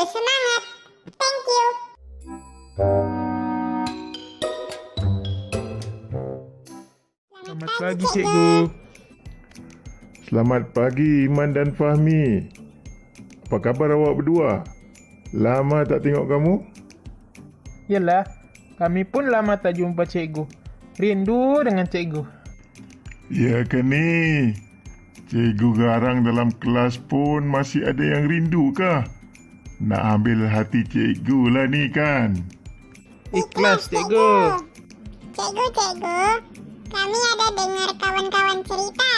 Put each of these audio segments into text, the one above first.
bersemangat. Thank you. Selamat pagi, cikgu. Selamat pagi, Iman dan Fahmi. Apa khabar awak berdua? Lama tak tengok kamu? Yalah, kami pun lama tak jumpa cikgu. Rindu dengan cikgu. Ya ke ni? Cikgu garang dalam kelas pun masih ada yang rindu kah? Nak ambil hati cikgu lah ni kan? Ikhlas cikgu. Cikgu, cikgu. Kami ada dengar kawan-kawan cerita.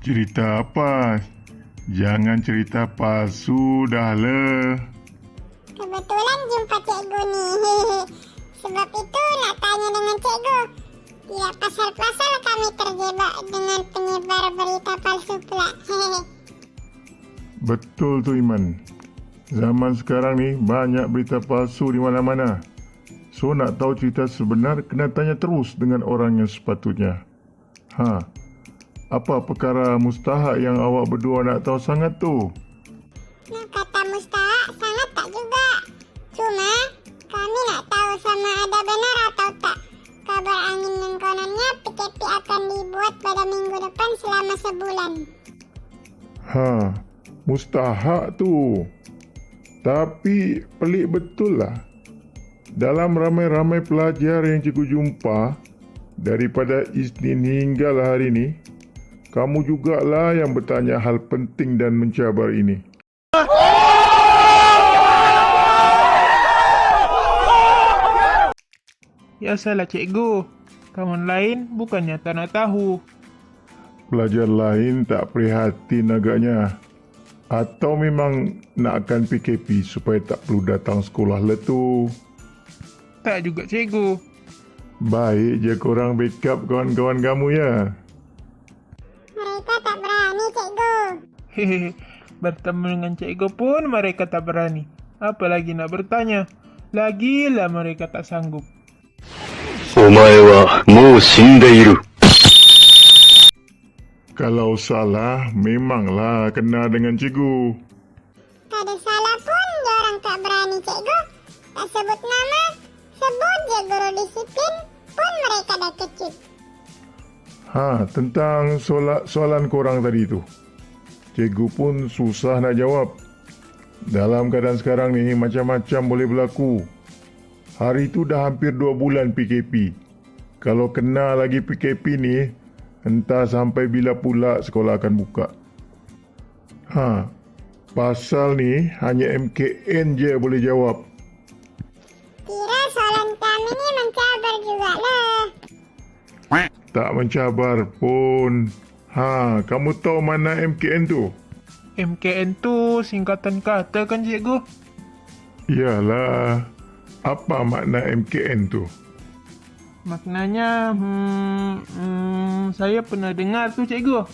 Cerita apa? Jangan cerita palsu dah le. Kebetulan jumpa cikgu ni. Sebab itu nak tanya dengan cikgu. Tidak pasal-pasal kami terjebak dengan penyebar berita palsu pula. Betul tu Iman. Zaman sekarang ni banyak berita palsu di mana-mana. So nak tahu cerita sebenar kena tanya terus dengan orang yang sepatutnya. Ha. Apa perkara mustahak yang awak berdua nak tahu sangat tu? Nak kata mustahak sangat tak juga. Cuma kami nak tahu sama ada benar atau tak. Kabar angin yang kononnya PKP akan dibuat pada minggu depan selama sebulan. Ha. Mustahak tu. Tapi pelik betul lah. Dalam ramai-ramai pelajar yang cikgu jumpa daripada Isnin hingga hari ini, kamu jugalah yang bertanya hal penting dan mencabar ini. Ya salah cikgu. Kawan lain bukannya tak nak tahu. Pelajar lain tak prihatin agaknya. Atau memang nakkan PKP supaya tak perlu datang sekolah lah tu. Tak juga cikgu. Baik je korang backup kawan-kawan kamu ya. Mereka tak berani, cikgu. Hehehe. Bertemu dengan cikgu pun mereka tak berani. Apalagi nak bertanya. Lagilah mereka tak sanggup. お前はもう死んでいる。 Kalau salah, memanglah kena dengan cikgu. Tak ada salah pun orang tak berani, cikgu. Tak sebut nama, sebut je guru disiplin pun mereka dah kecut. Ha, tentang soalan, soalan korang tadi tu. Cikgu pun susah nak jawab. Dalam keadaan sekarang ni, macam-macam boleh berlaku. Hari tu dah hampir dua bulan PKP. Kalau kena lagi PKP ni, entah sampai bila pula sekolah akan buka. Ha, pasal ni hanya MKN je boleh jawab. Kira soalan kami ni mencabar jugalah. Tak mencabar pun. Ha, kamu tahu mana MKN tu? MKN tu singkatan kata kan cikgu? Yalah. Apa makna MKN tu? Maknanya, hmm, hmm, saya pernah dengar tu cikgu.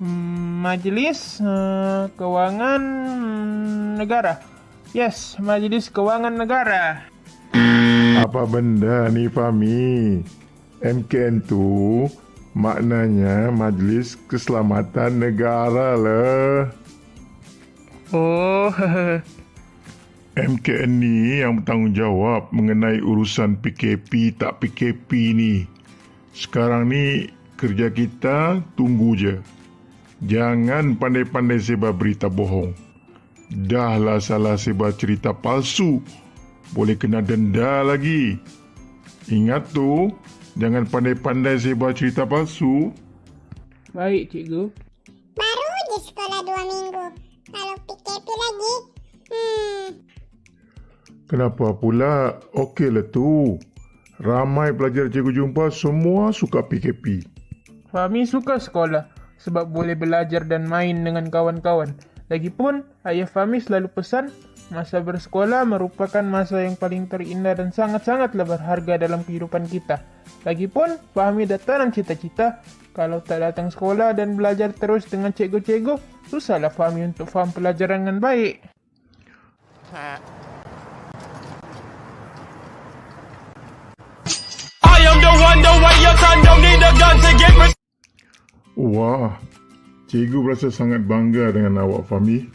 Hmm, Majlis uh, Kewangan Negara. Yes, Majlis Kewangan Negara. Apa benda ni Fahmi? MKN tu maknanya Majlis Keselamatan Negara lah. Oh, MKN ni yang bertanggungjawab mengenai urusan PKP tak PKP ni. Sekarang ni kerja kita tunggu je. Jangan pandai-pandai sebar berita bohong. Dahlah salah sebar cerita palsu. Boleh kena denda lagi. Ingat tu, jangan pandai-pandai sebar cerita palsu. baik cikgu. Baru je sekolah dua minggu. Kalau PKP lagi, hmm, Kenapa pula? Okeylah tu. Ramai pelajar cikgu jumpa semua suka PKP. Fahmi suka sekolah sebab boleh belajar dan main dengan kawan-kawan. Lagipun, ayah Fahmi selalu pesan, masa bersekolah merupakan masa yang paling terindah dan sangat-sangatlah berharga dalam kehidupan kita. Lagipun, Fahmi dah tanam cita-cita, kalau tak datang sekolah dan belajar terus dengan cikgu-cikgu, susahlah Fahmi untuk faham pelajaran dengan baik. I your son don't need a gun to get me. Wah, cikgu berasa sangat bangga dengan awak Fahmi.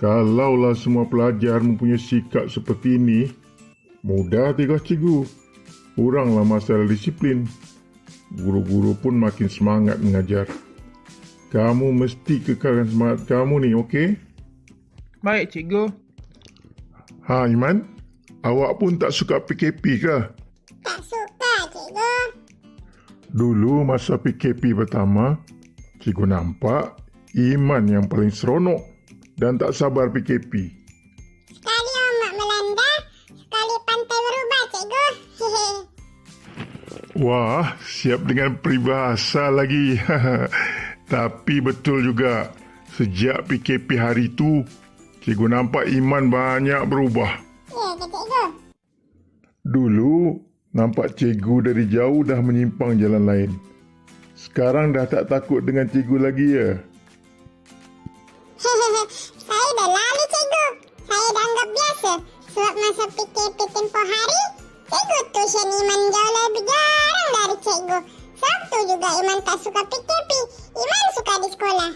Kalaulah semua pelajar mempunyai sikap seperti ini, mudah tugas cikgu. Kuranglah masalah disiplin. guru-guru pun makin semangat mengajar. Kamu mesti kekalkan semangat kamu ni, okey? Baik, cikgu. Ha, Iman? Awak pun tak suka PKP ke? Dulu masa PKP pertama, cikgu nampak Iman yang paling seronok dan tak sabar PKP. Sekali omak melanda, sekali pantai berubah, cikgu. Wah, siap dengan peribahasa lagi. Tapi betul juga, sejak PKP hari tu, cikgu nampak Iman banyak berubah. Ya cikgu? Dulu, nampak cikgu dari jauh dah menyimpang jalan lain. Sekarang dah tak takut dengan cikgu lagi ya? Saya dah lalu, cikgu. Saya dah anggap biasa. Sebab masa PKP tempoh hari, cikgu tuition Iman jauh lebih jarang dari cikgu. Sabtu juga Iman tak suka PKP. Iman suka di sekolah.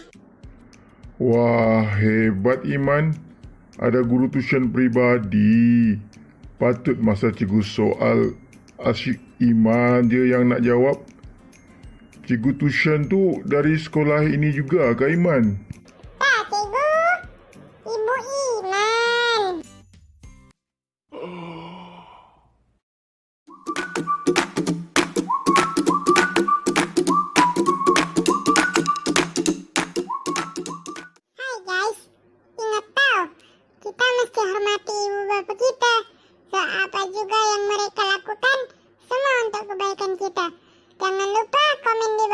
Wah, hebat Iman. Ada guru tuition peribadi. Patut masa cikgu soal asyik Iman je yang nak jawab. Cikgu tuition tu dari sekolah ini juga ke Iman? Jangan